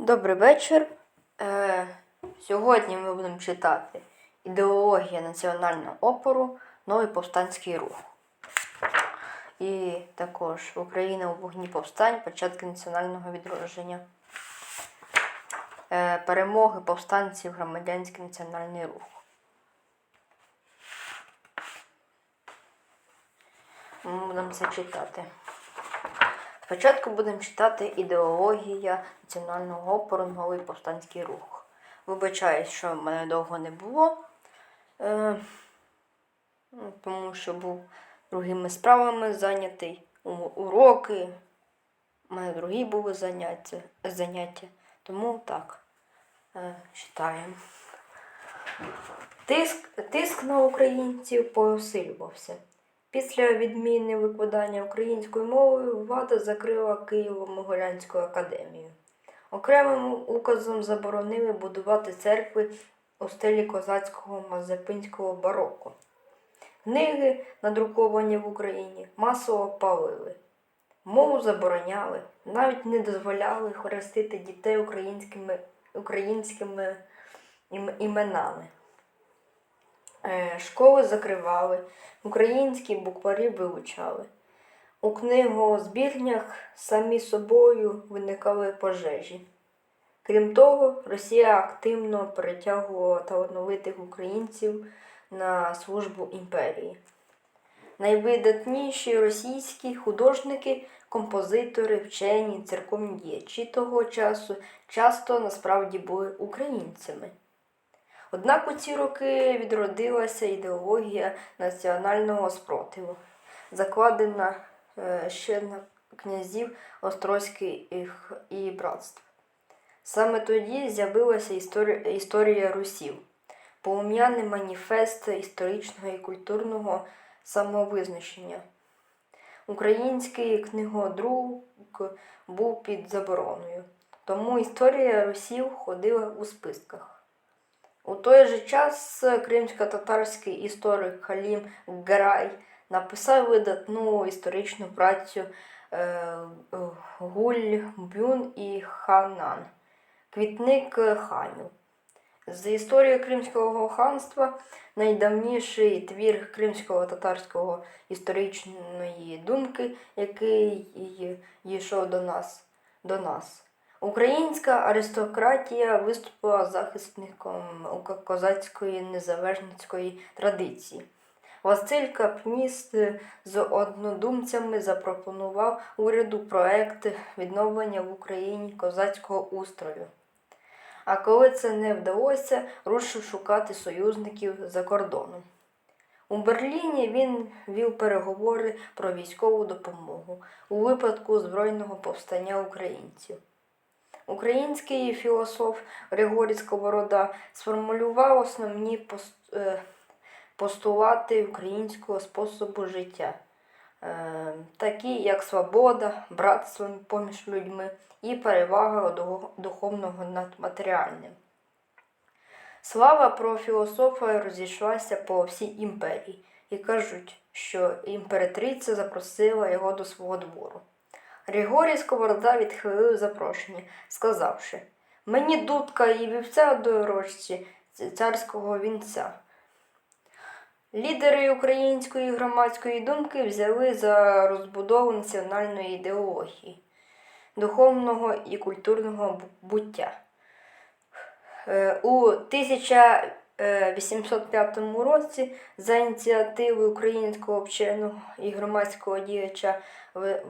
Добрий вечір. Е, сьогодні ми будемо читати Ідеологія національного опору, новий повстанський рух. І також Україна у вогні повстань, початки національного відродження. Е, перемоги повстанців, громадянський національний рух. Ми будемо це читати. Спочатку будемо читати ідеологія національного опору, новий повстанський рух. Вибачаюсь, що в мене довго не було, е, тому що був другими справами зайнятий, уроки. У мене другі були заняття, заняття. тому так, е, читаємо. Тиск, тиск на українців посилювався. Після відміни викладання українською мовою влада закрила Києво-Могилянську академію. Окремим указом заборонили будувати церкви у стилі козацького мазепинського бароко. Книги, надруковані в Україні, масово палили. Мову забороняли, навіть не дозволяли хрестити дітей українськими, українськими ім- іменами. Е, Школи закривали, українські букварі вилучали. У книгозбірнях самі собою виникали пожежі. Крім того, Росія активно перетягувала талановитих українців на службу імперії. Найвидатніші російські художники, композитори, вчені, церковні діячі того часу часто насправді були українцями. Однак у ці роки відродилася ідеологія національного спротиву, закладена е, ще на князів Острозьких і братств. Саме тоді з'явилася історія, історія русів, полум'яний маніфест історичного і культурного самовизначення. Український книгодрук був під забороною, тому історія русів ходила у списках. Той же час кримсько-татарський історик Халім Грай написав видатну історичну працю е, Гуль-Бюн і Ханан Квітник ханів. З історії Кримського ханства найдавніший твір кримського татарського історичної думки, який йшов до нас. До нас. Українська аристократія виступила захисником козацької незалежницької традиції. Василь Капніст з однодумцями запропонував уряду проект відновлення в Україні козацького устрою. А коли це не вдалося, рушив шукати союзників за кордоном. У Берліні він вів переговори про військову допомогу у випадку збройного повстання українців. Український філософ Григорій Сковорода сформулював основні е, постулати українського способу життя, е, такі як свобода, братство поміж людьми і перевага духовного над матеріальним. Слава про філософа розійшлася по всій імперії і кажуть, що імператриця запросила його до свого двору. Григорій Сковорода відхилив запрошення, сказавши Мені дудка і вівця дорожчі царського вінця. Лідери української громадської думки взяли за розбудову національної ідеології, духовного і культурного буття. Е, у 1000 Е, 805 році за ініціативи українського вченого і громадського діяча е,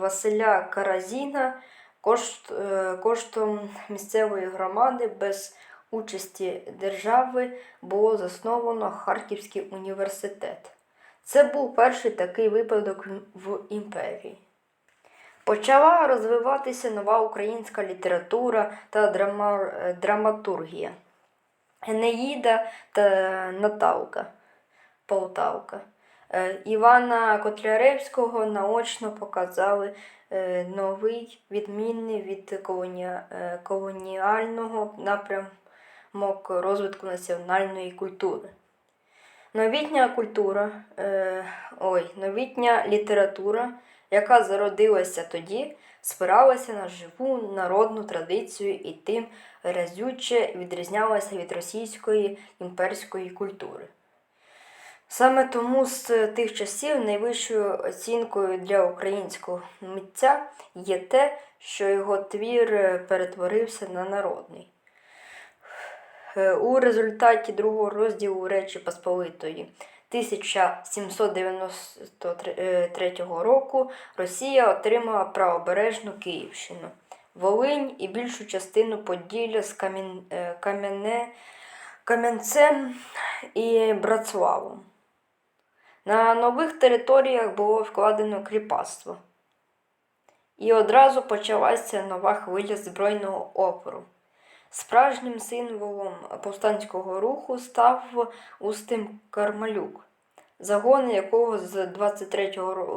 Василя Каразіна кошт, е, коштом місцевої громади без участі держави було засновано Харківський університет. Це був перший такий випадок в імперії. Почала розвиватися нова українська література та драма... драматургія. Енеїда та Наталка, Полтавка. Е, Івана Котляревського наочно показали е, новий, відмінний від е, колоніального напрямок розвитку національної культури. Новітня культура, ой, новітня література яка зародилася тоді, спиралася на живу народну традицію і тим разюче відрізнялася від російської імперської культури. Саме тому з тих часів найвищою оцінкою для українського митця є те, що його твір перетворився на народний. Е, У результаті другого розділу Речі Посполитої 1793 року Росія отримала правобережну Київщину, Волинь і більшу частину Поділля з е, Кам'яне, Кам'янцем і Братславом. На нових територіях було вкладено кріпацтво. І одразу почалася нова хвиля збройного опору. Справжнім символом повстанського руху став Устим Кармалюк, загони якого з 23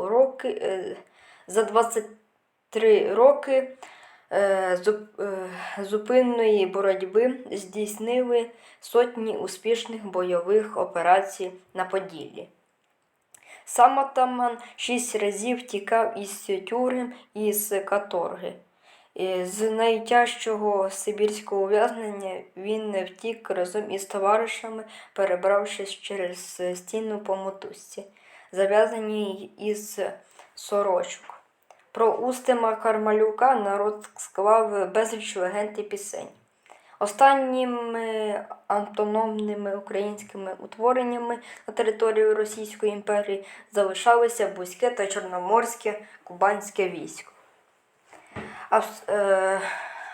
роки, е, за 23 роки е, е, зупинної боротьби здійснили сотні успішних бойових операцій на Поділлі. Сам атаман шість разів тікав із тюрем і з каторги. З найтяжчого сибірського ув'язнення він не втік разом із товаришами, перебравшись через стіну по мотузці, зав'язаній із сорочок. Про Устима Кармалюка народ склав безліч легенд і пісень. Останніми автономними українськими утвореннями на території Російської імперії залишалися Бузьке та Чорноморське Кубанське військо. Е,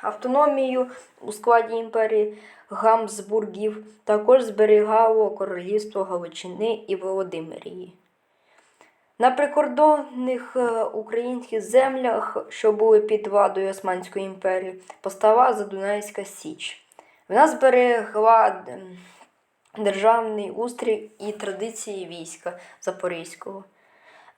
автономію у складі імперії Гамсбургів також зберігало королівство Галичини і Володимирії. На прикордонних е, українських землях, що були під владою Османської імперії, постала Задунайська Січ. Вона зберегла державний устрій і традиції війська Запорізького.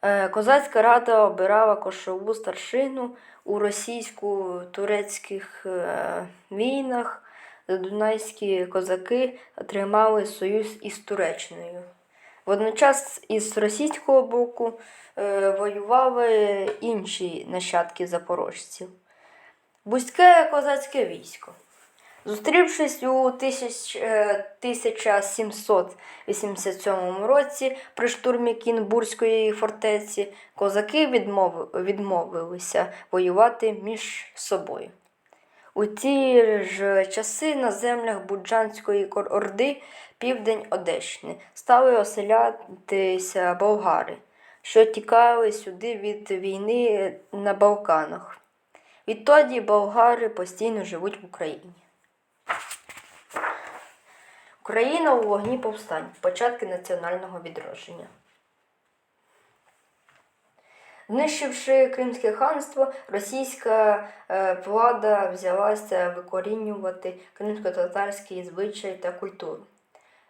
Е, Козацька рада обирала кошову старшину у російсько-турецьких е, війнах. дунайські козаки тримали союз із Туреччиною. Водночас із російського боку е, воювали інші нащадки запорожців. Бузьке козацьке військо. Зустрівшись у е, 1787 році при штурмі Кінбурзької фортеці, козаки відмовилися воювати між собою. У ті ж часи на землях Буджанської Орди, південь Одещини, стали оселятися болгари, що тікали сюди від війни на Балканах. Відтоді болгари постійно живуть в Україні. Україна у вогні повстань. Початки національного відродження. Знищивши Кримське ханство, російська е, влада взялася викорінювати кримсько-татарський звичай та культуру.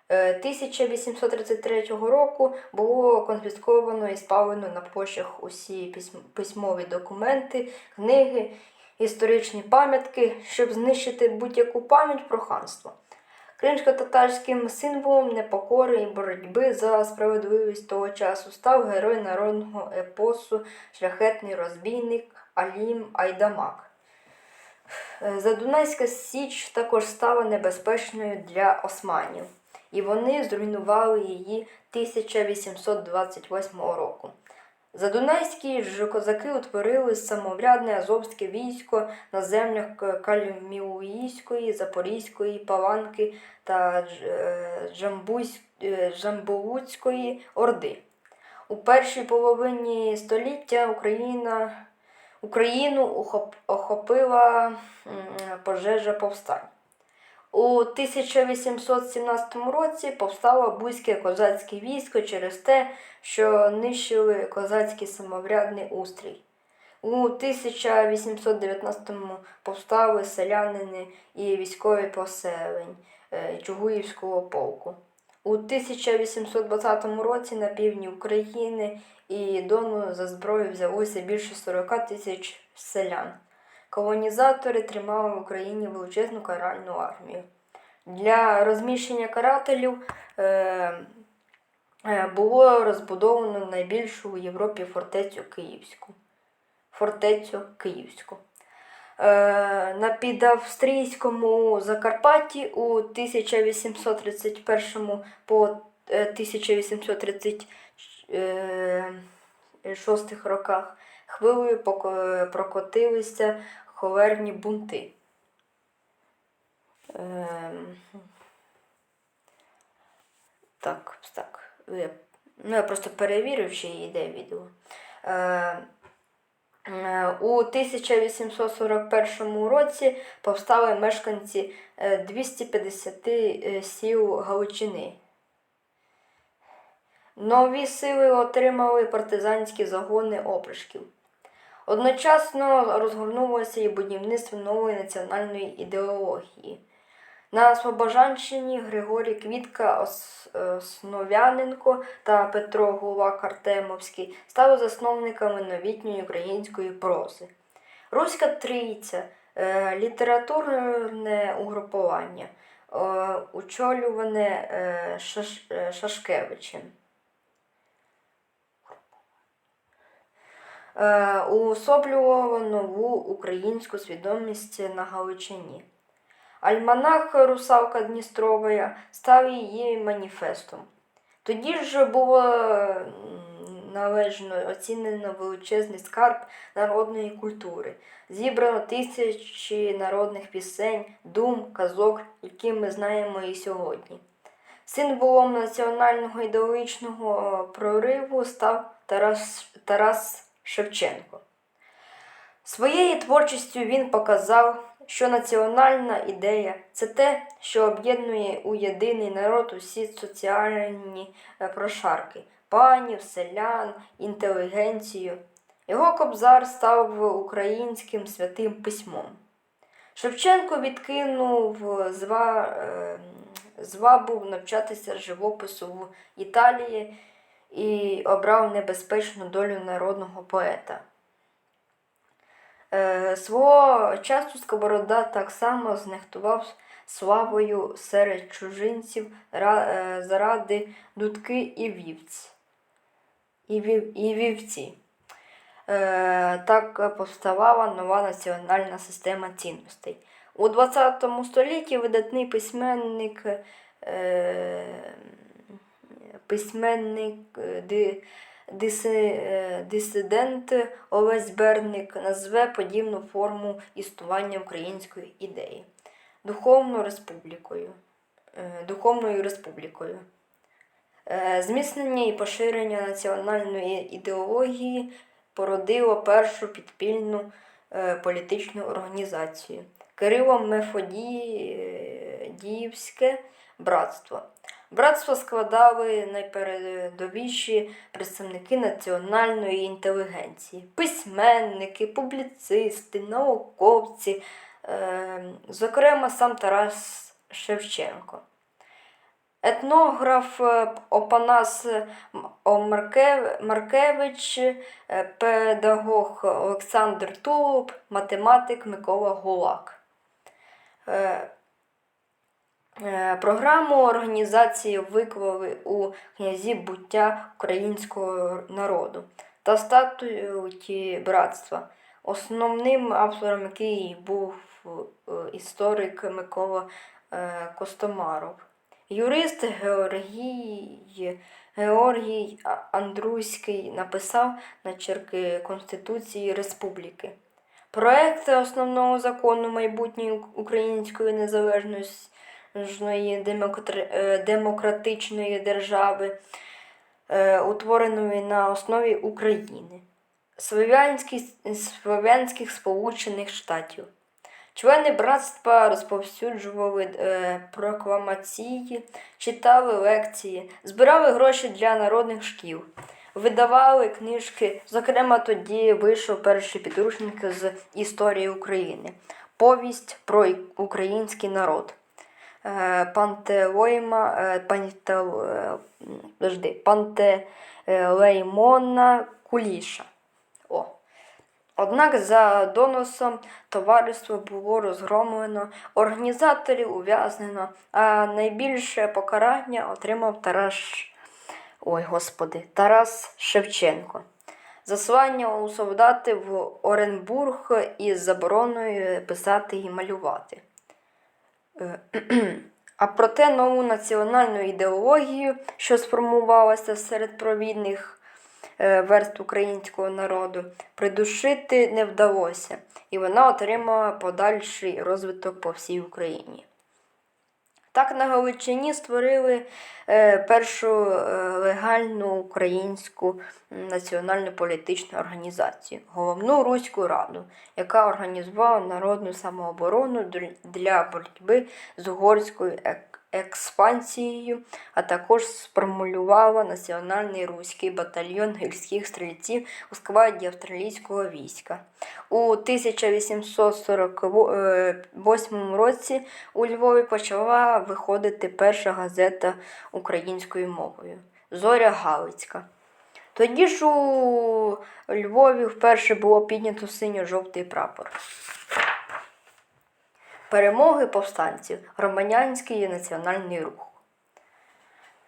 Е, 1833 року було конфісковано і спалено на площах усі письмові документи, книги, історичні пам'ятки, щоб знищити будь-яку пам'ять про ханство. Кримсько-татарським символом непокори і боротьби за справедливість того часу став герой народного епосу, шляхетний розбійник Алім Айдамак. Задунайська Січ також стала небезпечною для османів, і вони зруйнували її 1828 року. Задунайські ж козаки утворили самоврядне азовське військо на землях Кальміуїської, Запорізької, Паланки та е, е, Джамбулуцької Орди. У першій половині століття Україна, Україну охоп- охопила пожежа повстань. У 1817 році повстало Бузьке козацьке військо через те, що нищили козацький самоврядний устрій. У 1819-му повстали селянини і військові поселень е, Чугуївського полку. У 1820 році на півдні України і Дону за зброю взялося більше 40 тисяч селян. Колонізатори тримали в Україні величезну каральну армію. Для розміщення карателів е, е, було розбудовано найбільшу у Європі фортецю Київську. фортецю Київську. Е, на підавстрійському Закарпатті у 1831 по е, 1836 роках хвилею прокотилися холерні бунти. Ем, так, так. Я, ну, я просто перевірив, чи йде відео. Е, е, у 1841 році повстали мешканці е, 250 е, сіл Галичини. Нові сили отримали партизанські загони опришків. Одночасно розгорнулося і будівництво нової національної ідеології. На Слобожанщині Григорій Квітка Ос- Основ'яненко та Петро Гулак Артемовський стали засновниками новітньої української прози. Руська трійця е, літературне угрупування, е, очолюване е, Шашкевичем. Е, нову українську свідомість на Галичині. Альманах Русалка Дністровая став її маніфестом. Тоді ж було м, належно оцінено величезний скарб народної культури. Зібрано тисячі народних пісень, дум, казок, які ми знаємо і сьогодні. Символом національного ідеологічного е, прориву став Тарас, Тарас Шевченко. Своєю творчістю він показав, що національна ідея це те, що об'єднує у єдиний народ усі соціальні е, прошарки панів, селян, інтелігенцію. Його кобзар став українським святим письмом. Шевченко відкинув зва, е, звабу навчатися живопису в Італії і обрав небезпечну долю народного поета. Е, свого часу Сковорода так само знехтував славою серед чужинців е, заради дудки і вівць. І, вів, і вівці. Е, так повставала нова національна система цінностей. У ХХ столітті видатний письменник, письменник е, ди, диси, е, дисидент Олесь Берник назве подібну форму існування української ідеї духовною республікою. е, Духовною республікою. Зміцнення і поширення національної ідеології породило першу підпільну політичну організацію Кирило Мефодіївське братство. Братство складали найпередовіші представники національної інтелігенції, письменники, публіцисти, науковці, е, зокрема сам Тарас Шевченко. Етнограф е, Опанас Маркевич, е, педагог Олександр Тулуб, математик Микола Гулак. Е, Програму організації виклали у князі буття українського народу та статуті братства. Основним автором який був е, історик Микола е, Костомаров. Юрист Георгій, Георгій Андруський написав начерки Конституції Республіки. Проект основного закону майбутньої української е, демократичної держави, е, утвореної на основі України, Слов'янських Сполучених Штатів. Члени братства розповсюджували е, прокламації, читали лекції, збирали гроші для народних шкіл, видавали книжки. Зокрема, тоді вийшов перший підручник з історії України, повість про український народ. Е, Пантелейма, е, е, Пантелеймона Куліша. О. Однак за доносом товариство було розгромлено, організаторів ув'язнено, а найбільше покарання отримав Тарас, ой, господи, Тарас Шевченко. заслання у солдати в Оренбург із забороною писати і малювати. Е, А проте нову національну ідеологію, що сформувалася серед провідних верст верств українського народу, придушити не вдалося, і вона отримала подальший розвиток по всій Україні. Так на Галичині створили е, першу е, легальну українську національну політичну організацію головну Руську Раду, яка організувала народну самооборону для боротьби з угорською ек- експансією, а також сформулювала національний руський батальйон гірських стрільців у складі австралійського війська. У 1848 році у Львові почала виходити перша газета українською мовою Зоря Галицька. Тоді ж у Львові вперше було піднято синьо-жовтий прапор. Перемоги повстанців, громадянський національний рух.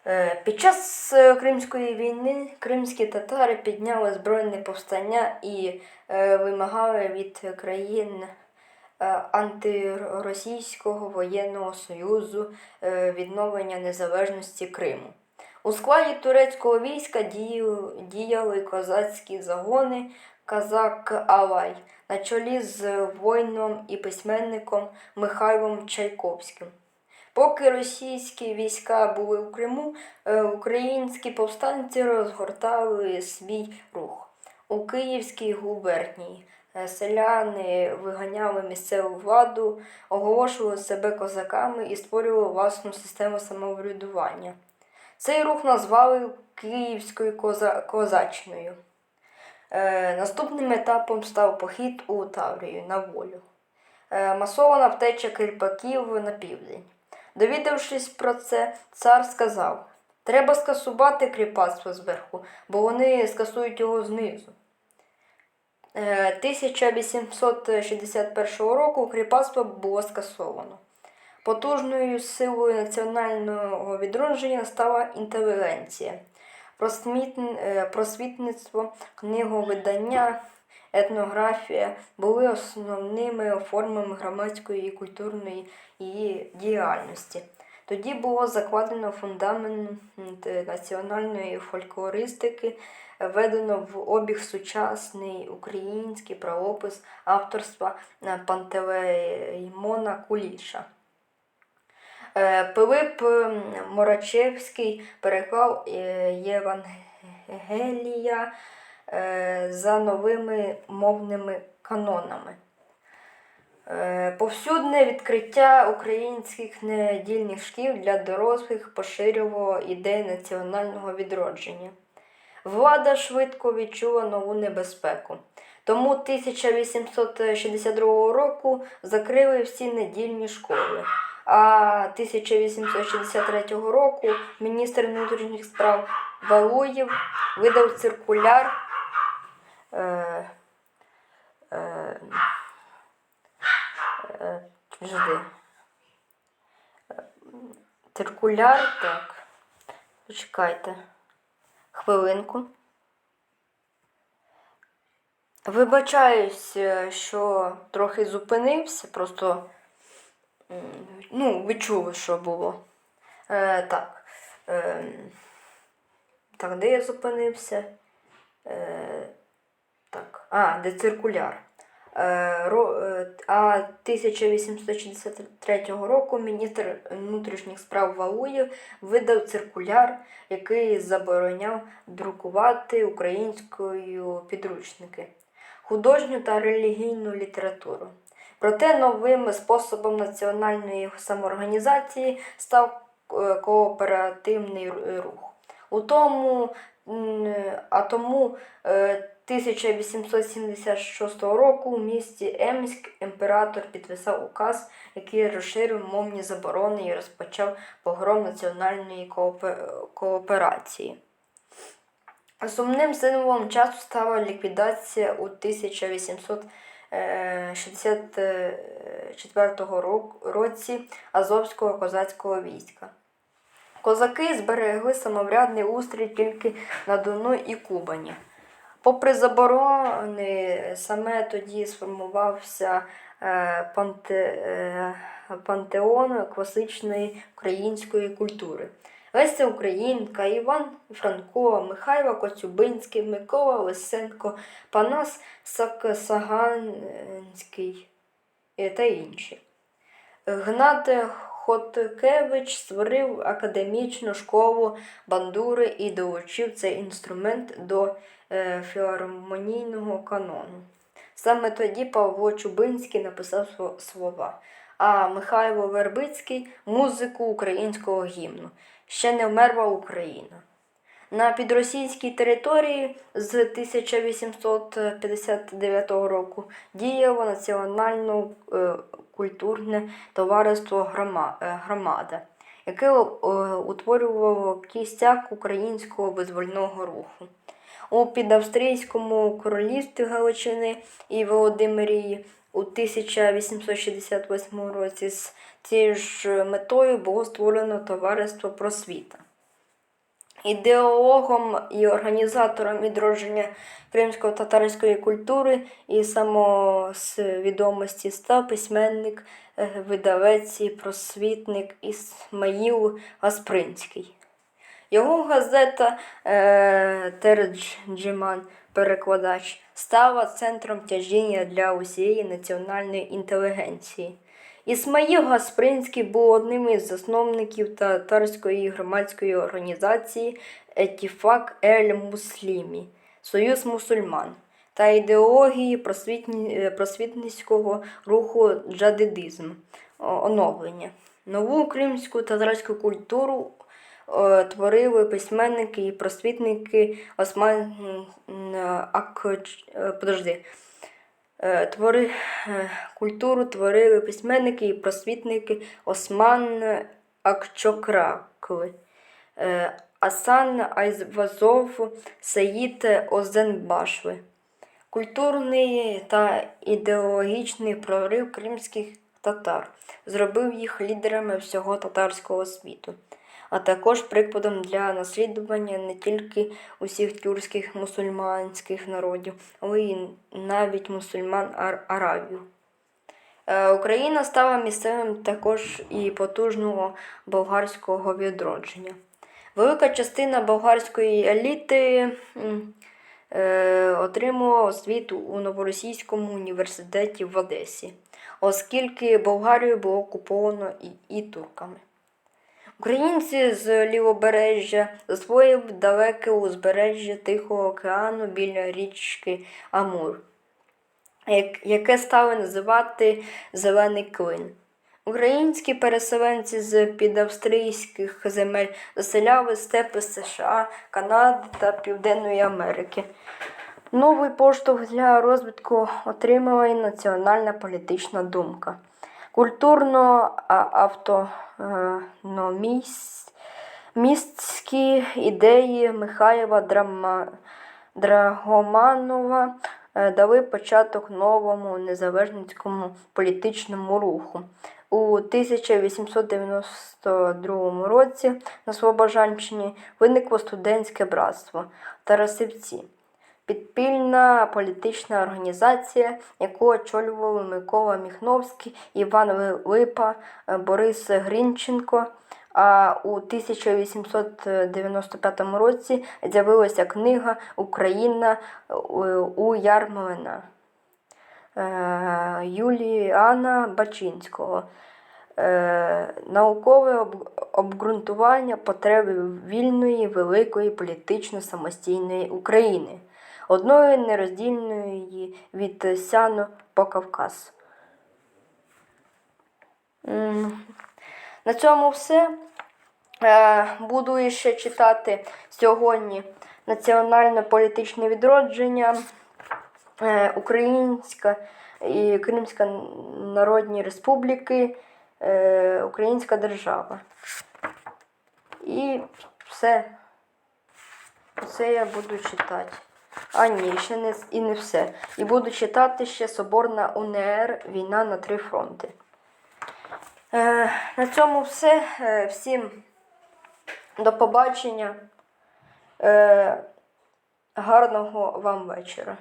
Е, Під час е, Кримської війни кримські татари підняли збройне повстання і е, вимагали від країн антиросійського воєнного союзу відновлення незалежності Криму. У складі турецького війська діяли, козацькі загони Казак Алай на чолі з воїном і письменником Михайлом Чайковським. Поки російські війська були у Криму, е, українські повстанці розгортали свій рух. У Київській губернії е, селяни виганяли місцеву владу, оголошували себе козаками і створювали власну систему самоврядування. Цей рух назвали Київською коза... козачною. Е, наступним етапом став похід у Таврію на волю. Е, масована втеча кріпаків на південь. Довідавшись про це, цар сказав: треба скасувати кріпацтво зверху, бо вони скасують його знизу. Е, 1861 року кріпацтво було скасовано. Потужною силою національного відродження стала інтелігенція, е, просвітництво, книговидання, етнографія були основними формами громадської і культурної її діяльності. Тоді було закладено фундамент національної фольклористики, введено в обіг сучасний український правопис авторства Пантелеймона Куліша. Е, Пилип Морачевський переклав е, Євангелія е, за новими мовними канонами. Повсюдне відкриття українських недільних шкіл для дорослих поширювало ідеї національного відродження. Влада швидко відчула нову небезпеку. Тому 1862 року закрили всі недільні школи. А 1863 року міністр внутрішніх справ Валуєв видав циркуляр. Е, е. Е, Циркуляр, так. Почекайте. Хвилинку. Вибачаюсь, е, що трохи зупинився, просто ну, відчули, що було. Е, так. Е, так, де я зупинився? Е, так. А, де циркуляр. Е, ро, е, а 1863 року міністр внутрішніх справ Валуєв видав циркуляр, який забороняв друкувати українською підручники, художню та релігійну літературу. Проте новим способом національної самоорганізації став е, кооперативний е, рух. У тому, А тому е, 1876 року у місті Емськ імператор підписав указ, який розширив мовні заборони і розпочав погром національної кооперації. Сумним символом часу стала ліквідація у 1800. Е, 64 е, році Азовського козацького війська. Козаки зберегли самоврядний устрій тільки на Дону і Кубані. Попри заборони, саме тоді сформувався е, панте... пантеон класичної української культури. Леся Українка, Іван Франко, Михайло Коцюбинський, Микола Лисенко, Панас Саксаганський е, та інші. Гнат Хоткевич створив академічну школу бандури і долучив цей інструмент до е, філармонійного канону. Саме тоді Павло Чубинський написав слова, а Михайло Вербицький музику українського гімну. Ще не вмерла Україна. На підросійській території з 1859 року діяло національно е, культурне товариство е, Громада, яке е, утворювало кістяк українського визвольного руху. У підавстрійському королівстві Галичини і Володимирії у 1868 році з цією ж метою було створено товариство просвіта. Ідеологом і організатором відродження кримсько-татарської культури і самосвідомості став письменник, е, видавець і просвітник Ісмаїл Гаспринський. Його газета е, Терджиман, перекладач, стала центром тяжіння для усієї національної інтелігенції. Ісмаїл Гаспринський був одним із засновників татарської громадської організації Етіфак Ель Муслімі Союз мусульман та ідеології просвітницького руху джадидизм оновлення. Нову кримську татарську культуру е, творили письменники і просвітники Осман Ак... е, подожди. Е, Твори, е, культуру творили письменники і просвітники Осман Акчокракли, е, Асан Айвазов, Саїд Озенбашви. Культурний та ідеологічний прорив кримських татар. Зробив їх лідерами всього татарського світу, а також прикладом для наслідування не тільки усіх тюркських мусульманських народів, але й навіть мусульман ар- арабів. Е, Україна стала місцевим також і потужного болгарського відродження. Велика частина болгарської еліти е, отримувала освіту у Новоросійському університеті в Одесі, оскільки Болгарію було окуповано і, і турками. Українці з лівобережжя засвоїв далеке узбережжя Тихого океану біля річки Амур, яке стали називати Зелений клин. Українські переселенці з підавстрійських земель заселяли степи США, Канади та Південної Америки. Новий поштовх для розвитку отримала і національна політична думка. Культурно-автономістські ідеї Михайла Драма... Драгоманова е, дали початок новому незалежницькому політичному руху. У 1892 році на Слобожанщині виникло студентське братство Тарасівці. Підпільна політична організація, яку очолювали Микола Міхновський, Іван Липа, е, Борис Грінченко. А у 1895 році з'явилася книга Україна е, у Ярмолина е, Юліана Бачинського. Наукове обґрунтування потреби вільної, великої політично самостійної України, одної нероздільної від Сяну по Кавказ. На цьому все. Е, Буду ще читати сьогодні національно-політичне відродження, е, Українська і Кримська Народні Республіки, е, Українська держава. І все. Це я буду читати. А ні, ще не і не все. І буду читати ще Соборна УНР Війна на три фронти. Е, на цьому все. Е, всім до побачення. Е, Гарного вам вечора.